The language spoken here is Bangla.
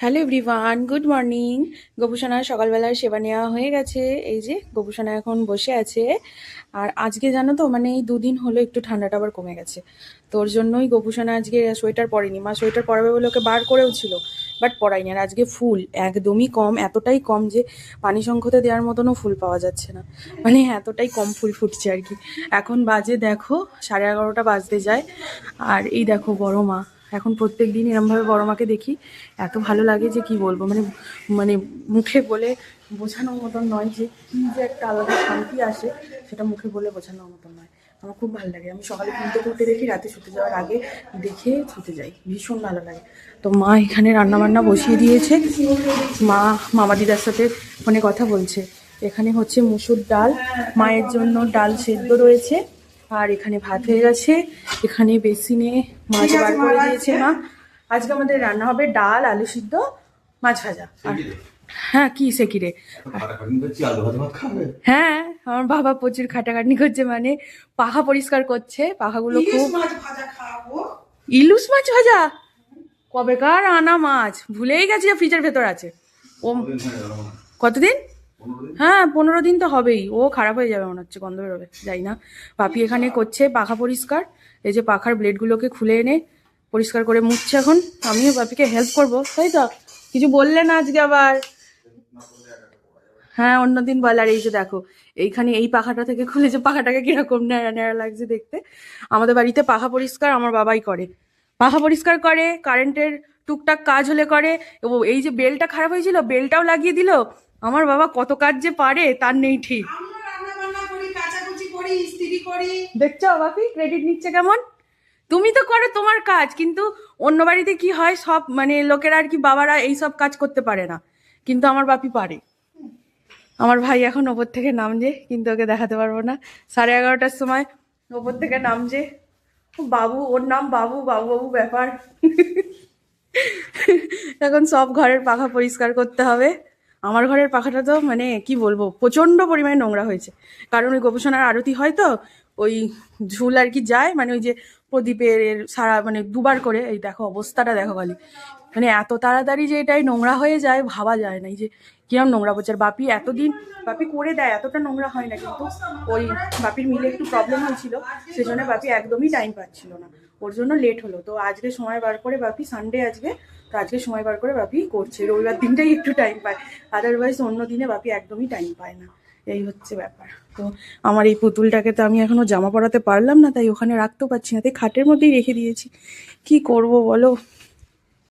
Hello everyone, good morning. গোপুসোনার সকালবেলার সেবা নেওয়া হয়ে গেছে। এই যে, গোপুসোনা এখন বসে আছে। আর আজকে জানো তো মানে এই দুদিন হলো একটু ঠান্ডাটা আবার কমে গেছে। তোর জন্যই গোপুসোনা আজকে সোয়েটার পরেনি। মা সোয়েটার পরাবে বলে ওকে বার করেও ছিল, বাট পরাইনি আর আজকে ফুল একদমই কম, এতটাই কম যে পানি সংখ্যতে দেওয়ার মতনও ফুল পাওয়া যাচ্ছে না। মানে এতটাই কম ফুল ফুটছে আর কি। এখন বাজে, দেখো, সাড়ে এগারোটা বাজতে যায়। আর এই দেখো, বড় মা। এখন প্রত্যেক দিন এরমভাবে বড় মাকে দেখি, এত ভালো লাগে যে কি বলব? মানে মানে মুখে বলে বোঝানোর মতন নয় যে কি যে একটা আলাদা শান্তি আসে, সেটা মুখে বলে বোঝানোর মতন নয়। আমার খুব ভালো লাগে। আমি সকালে ঘুমতে করতে দেখি, রাতে শুতে যাওয়ার আগে দেখে শুতে যাই। ভীষণ ভালো লাগে। তো মা এখানে রান্না বান্না বসিয়ে দিয়েছে। মা, মামা দিদার সাথে ফোনে কথা বলছে। এখানে হচ্ছে মুসুর ডাল, মায়ের জন্য ডাল সেদ্ধ রয়েছে। আর এখানে ভাত হয়ে গেছে। এখানে বেসিনে মাছ বার করে দিয়েছে মা। আজকে আমাদের রান্না হবে ডাল আলু সিদ্ধ মাছ ভাজা। আর হ্যাঁ কি সে কি রে? ফাটাফাটি করছি আলু ভাত ভাত খাবে? হ্যাঁ আমার বাবা প্রচুর খাটাখাটনি করছে মানে পাখা পরিষ্কার করছে। পাখাগুলো খুব মাছ ভাজা খাওয়াবো ইলুশ মাছ ভাজা? কবেকার আনা মাছ? ভুলেই গেছি যে ফ্রিজের ভেতর আছে। ও কতদিন? হয়ে পনেরো দিন? তো হবেই। ও খারাপ হয়ে যাবে মনে হচ্ছে গন্ধ বেরোবে যাই না। পাপি এখানে করছে পাখা পরিষ্কার। এই যে পাখার ব্লেডগুলোকে খুলে এনে পরিষ্কার করে মুছছে এখন। আমিও পাপিকে হেল্প করব তাই তো? কিছু বললে না আজকে আবার? হ্যাঁ অন্যদিন বল। আর এই যে দেখো এইখানে এই পাখাটা থেকে খুলে যে পাখাটাকে কীরকম ন্যাড়া ন্যাড়া লাগছে দেখতে। আমাদের বাড়িতে পাখা পরিষ্কার আমার বাবাই করে। পাখা পরিষ্কার করে কারেন্টের টুকটাক কাজ হলে করে। ও এই যে বেলটা খারাপ হয়েছিল বেলটাও লাগিয়ে দিল। আমার বাবা কত কাজ যে পারে তার নেই ঠিক। দেখছ বাপি ক্রেডিট নিচ্ছে কেমন? তুমি তো করো তোমার কাজ কিন্তু অন্য বাড়িতে কি হয় সব মানে লোকেরা আর কি বাবারা এই সব কাজ করতে পারে না। কিন্তু আমার বাপি পারে। আমার ভাই এখন ওপর থেকে নামছে কিন্তু ওকে দেখাতে পারব না। সাড়ে এগারোটার সময় ওপর থেকে নামছে। বাবু ওর নাম বাবু বাবু বাবু ব্যাপার। এখন সব ঘরের পাখা পরিষ্কার করতে হবে। আমার ঘরের পাখাটা তো মানে কি বলব প্রচণ্ড পরিমাণে নোংরা হয়েছে। কারণ ওই গোপসোনার আরতি হয় তো ওই ঝুল আর কি যায় মানে ওই যে প্রদীপের সারা মানে দুবার করে, এই দেখো অবস্থাটা দেখো খালি। মানে এত তাড়াতাড়ি যে এটাই নোংরা হয়ে যায়, ভাবা যায় না। এই যে কিরম নোংরা আর বাপি এতদিন, বাপি করে দেয়, এতটা নোংরা হয় না কিন্তু। ওই বাপির মিলে একটু প্রবলেম হয়েছিল, সেজন্য বাপি একদমই টাইম পাচ্ছিল না। ওর জন্য লেট হলো। তো আজকে সময় বার করে বাপি সানডে আজকে, তো আজকে সময় বার করে বাপি করছে। রবিবার দিনটাই একটু টাইম পায়। আদারওয়াইজ অন্য দিনে বাপি একদমই টাইম পায় না। এই হচ্ছে ব্যাপার। তো আমার এই পুতুলটাকে তো আমি এখনও জামা পরাতে পারলাম না, তাই ওখানে রাখতেও পারছি না, তাই খাটের মধ্যেই রেখে দিয়েছি। কি করব বলো?